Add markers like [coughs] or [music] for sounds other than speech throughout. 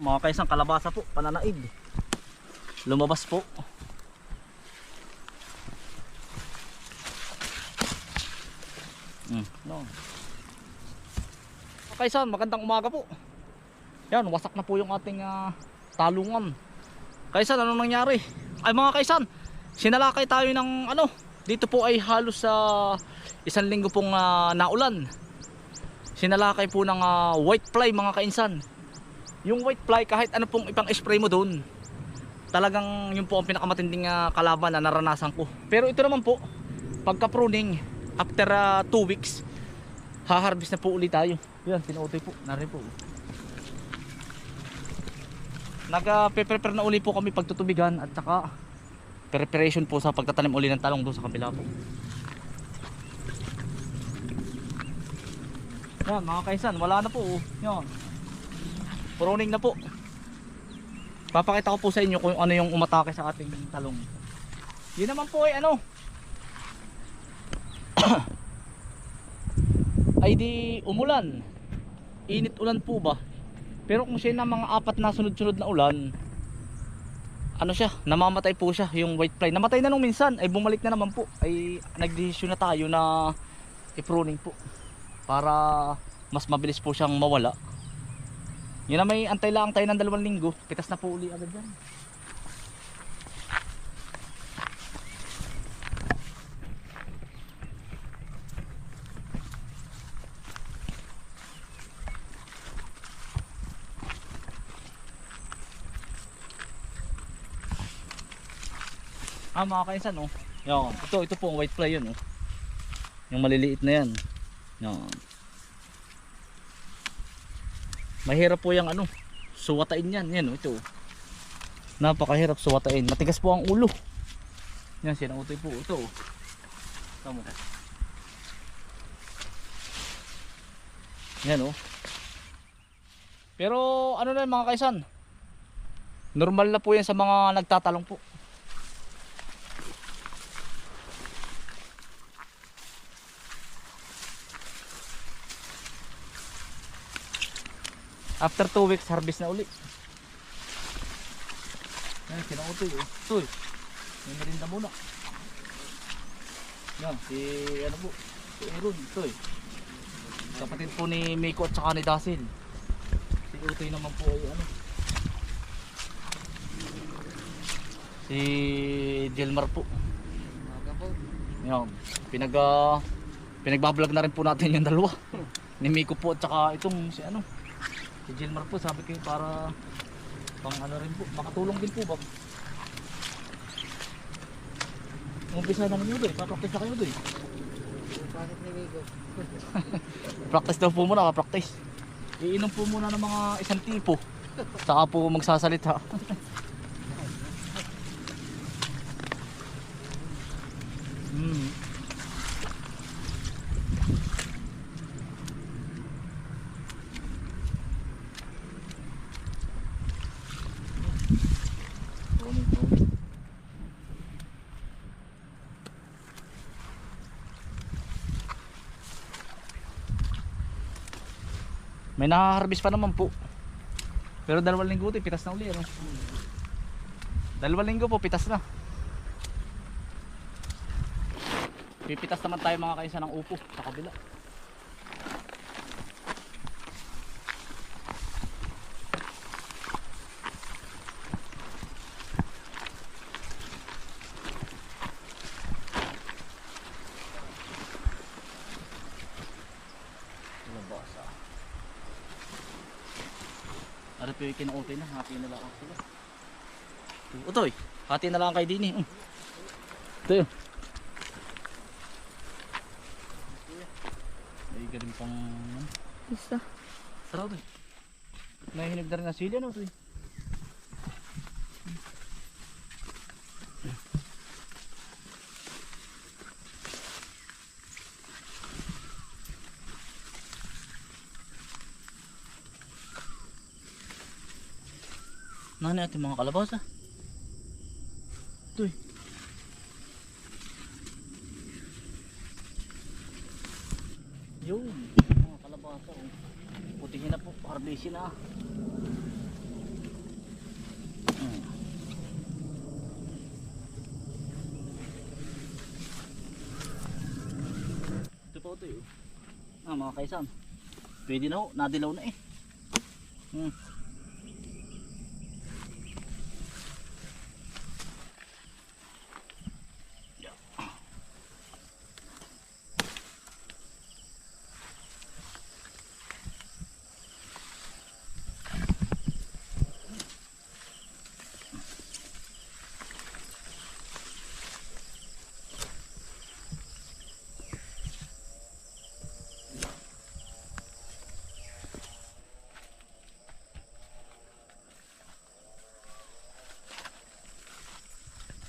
Mga kaisang kalabasa po, pananaid. Lumabas po. Mm, no. Mga kaisan, magandang umaga po. Yan, wasak na po yung ating ah, talungan. Kaisan, anong nangyari? Ay mga kaisan, sinalakay tayo ng ano, dito po ay halos sa isang linggo pong ah, naulan. Sinalakay po ng ah, white fly mga kainsan. Yung white fly kahit ano pong ipang spray mo doon, talagang yun po ang pinakamatinding ah, kalaban na naranasan ko. Pero ito naman po, pagka pruning, after 2 weeks, haharvest na po ulit tayo. Yan, sinuotoy po, narin po. Nag-prepare na uli po kami pagtutubigan at saka preparation po sa pagtatanim uli ng talong doon sa kabila po. Yan mga kaisan, wala na po. oh. Yan. Pruning na po. Papakita ko po sa inyo kung ano yung umatake sa ating talong. Yun naman po ay ano. [coughs] ay di umulan. Init ulan po ba? Pero kung siya na mga apat na sunod-sunod na ulan, ano siya, namamatay po siya, yung white fly. Namatay na nung minsan, ay bumalik na naman po. Ay nagdesisyon na tayo na i-pruning po. Para mas mabilis po siyang mawala. Yun na may antay lang tayo ng dalawang linggo. Pitas na po uli agad yan. Ah mga kainsan oh. Yan. Ito, ito po white fly yun oh. Yung maliliit na yan. Yan. Mahirap po yung ano, suwatain yan. Yan oh, ito. oh. Napakahirap suwatain. Matigas po ang ulo. Yan, sinautoy po. Ito oh. Tama. Yan oh. Pero ano na mga kaisan. Normal na po yan sa mga nagtatalong po. After 2 weeks, harvest na uli. Yan, kinautoy oh. Toy. May merinda muna. Yan, si ano po, si Aaron, Toy. Kapatid po ni Miko at saka ni Dasil. Si Utoy naman po ay ano. Si Jelmar po. Yan, pinag uh, pinagbablog na rin po natin yung dalawa. [laughs] ni Miko po at saka itong si ano. Si Jelmar po sabi ko para pang ano rin po, makatulong din po ba? Umpisa na ninyo doy, papractice na kayo doy. Bakit niligo? Practice daw po muna, ka-practice. Iinom po muna ng mga isang tipo. Saka po magsasalita. [laughs] May nakaharvest pa naman po. Pero dalawang linggo ito, pitas na uli. Ano? Dalawang linggo po, pitas na. Pipitas naman tayo mga kaisa ng upo sa kabila. Labas ah. Yung kinuutoy na, hati na lang sila. Utoy, hati na lang kay Dini. Mm. Ito yun. May galing pang... ano, Isa. Sarap eh. Nahihinig na rin na sili ano ito eh. Ano na ating mga kalabasa. Ito eh. Yun, mga kalabasa. Oh. Putihin na po, harvestin na. Hmm. Ito pa ito eh. Oh. Ah, mga kaisan. Pwede na ho, nadilaw na eh. Hmm.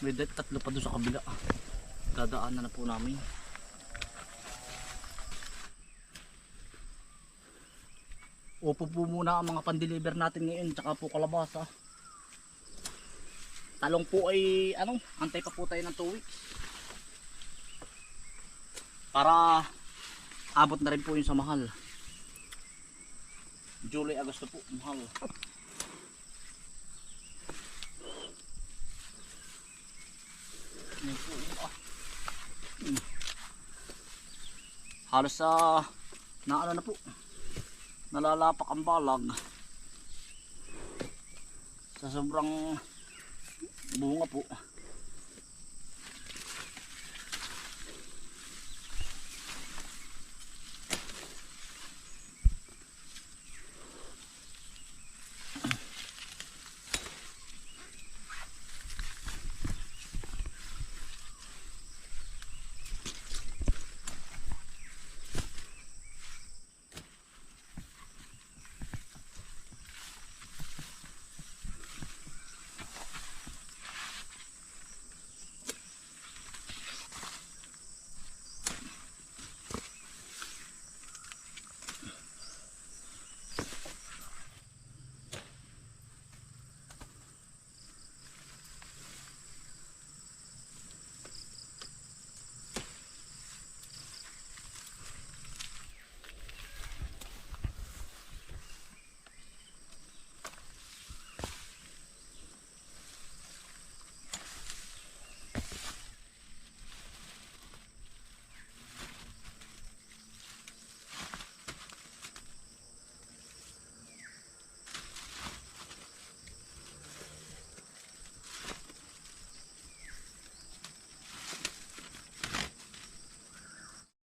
May tatlo pa doon sa kabila. Dadaanan na po namin. Upo po muna ang mga pandeliver natin ngayon tsaka po kalabasa. Talong po ay ano, antay pa po tayo ng 2 weeks. Para abot na rin po yung sa mahal. July, Agosto po, mahal. Yan po, yun, ah. Hmm. Halos sa na ano na po nalalapak ang balag sa sobrang bunga po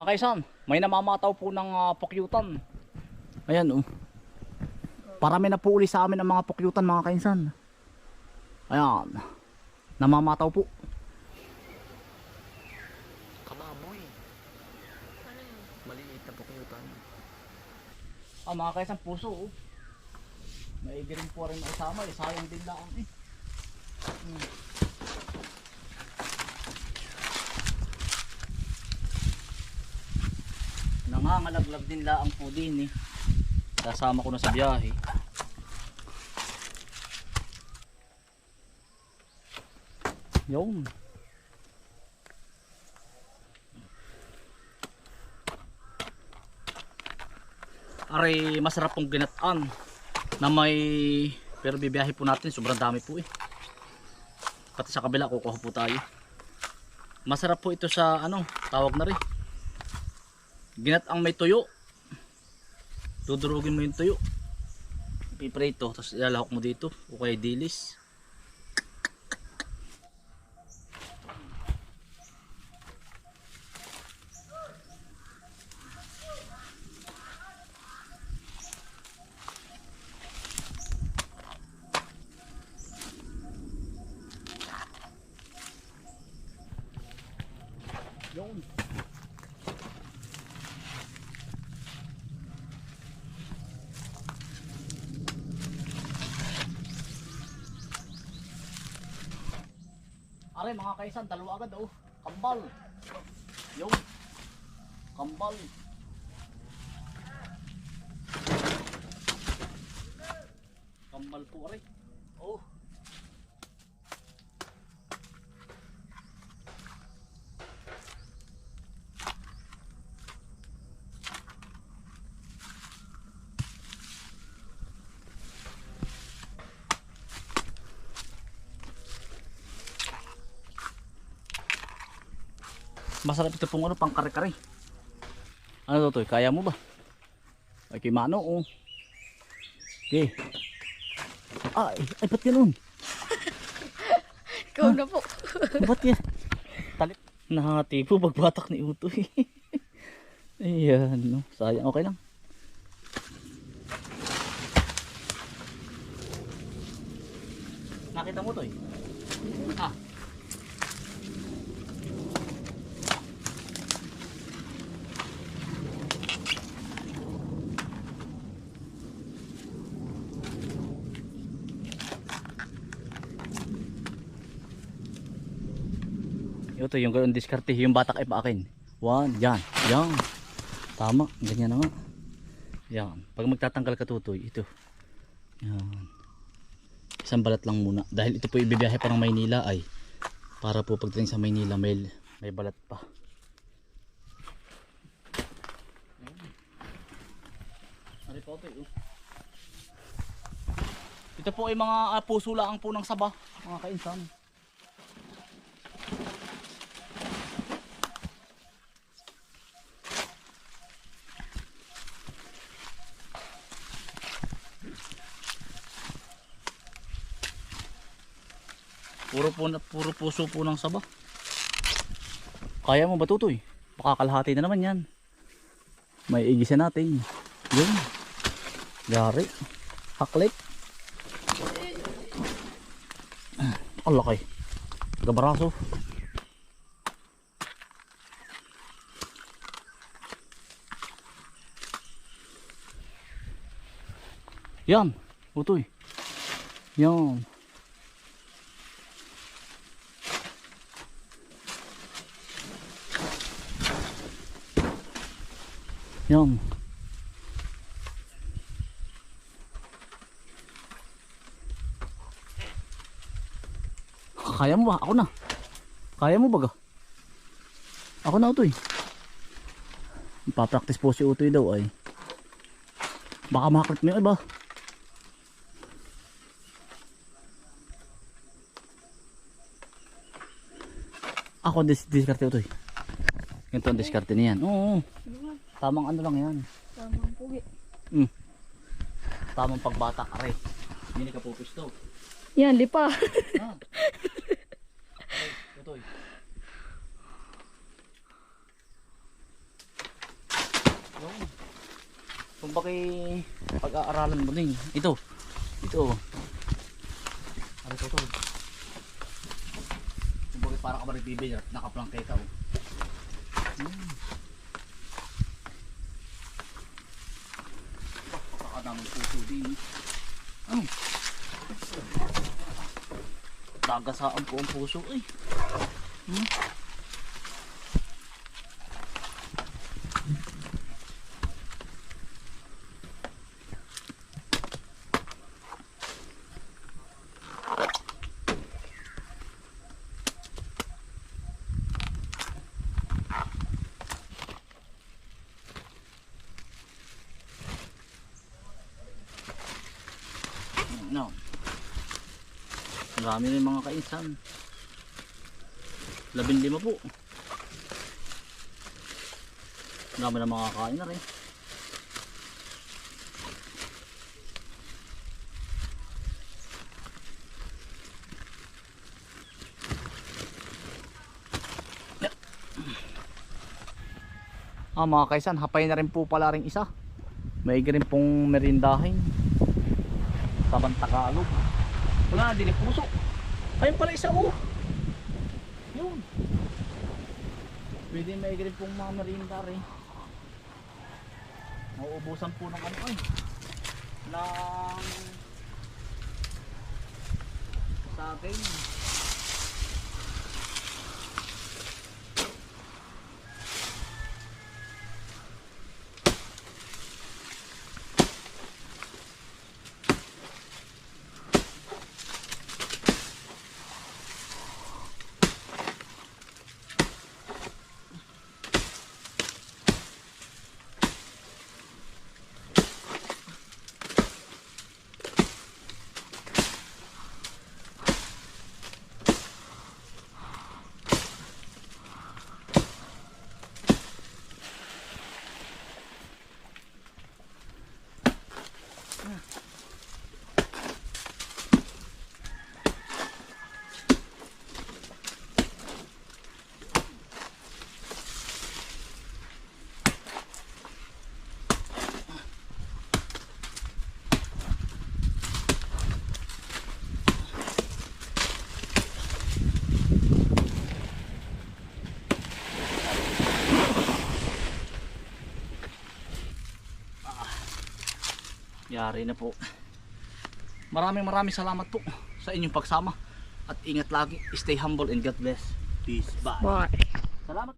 Okay, son. May namamataw po ng uh, pukyutan. Ayan, oh. Parami na po uli sa amin ang mga pukyutan, mga kainsan. Ayan. Namamataw po. Kababoy. Maliit na pukuyutan. Ah, mga kainsan, puso, oh. Maigi rin po rin maisama, eh. Sayang din lang, eh. Hmm. Nangangalaglag din laang po din, eh. Kasama ko na sa biyahe. Yun. Aray, masarap pong ginataan na may pero bibiyahe po natin sobrang dami po eh pati sa kabila kukuha po tayo masarap po ito sa ano tawag na rin ginataang may tuyo. Dudurugin mo yung tuyo. Piprito tapos ilalahok mo dito. O kaya dilis Yun. Are mga kaisan, dalawa agad oh. Kambal. Yun. Kambal. Kambal po are. Oh. Masarap ito pong ano, pang kare-kare. Ano to, Toy? Kaya mo ba? Ay, kay Mano, oh. Okay. Ay, ay, ba't ganun? Ikaw na po. Ba't yan? Talit. Nahati po pagbatak ni Utoy. Ayan, no. Sayang, okay lang. Nakita mo to eh. Ah. Ito yung ganun diskarte, yung batak ay pa akin. One, yan, yan. Tama, ganyan na nga. Yan. Pag magtatanggal ka tutoy, ito. Yan. Isang balat lang muna. Dahil ito po ibibiyahe pa ng Maynila ay para po pagdating sa Maynila may, may balat pa. Po ito eh. Po ay mga uh, puso lang po ng saba, mga kainsan. Puro po puro puso po ng saba. Kaya mo ba tutoy? Baka kalahati na naman yan. May igisan natin. Yun. Yari. Haklik. Ang laki. Gabaraso. Yan. Utoy. Yan. Yan. Kaya mo ba? Ako na. Kaya mo ba ga? Ako na utoy. Papractice po si utoy daw ay. Baka makakrit mo yung iba. Ako dis diskarte utoy. Ganito ang diskarte niyan. Oo. Tamang ano lang yan. Tamang pugi. Tamang pagbata are. Hindi ka pupisto. Yan, lipa. Ah. [laughs] Tutoy. Yung. Kung bakit pag-aaralan mo din. Ito. Ito. Ano to to? Kung bakit para ka nagbibigay at nakaplangketa oh. Hmm. Pakakadaming puso din. Ay. Dagasaan po ang puso eh. Hmm? No. Marami rin mga kainsan. Labing lima po. Marami na mga kain na rin. Ah mga kaisan, hapay na rin po pala rin isa. May rin pong merindahin. Tabang Tagalog. Wala na din yung puso. Ayun pala isa oh. Yun. Pwede may grip pong mga merinda rin. Nauubusan po ng ano ay. Ng sa akin. Yari na po. Maraming maraming salamat po sa inyong pagsama. At ingat lagi. Stay humble and God bless. Peace. Bye. Bye.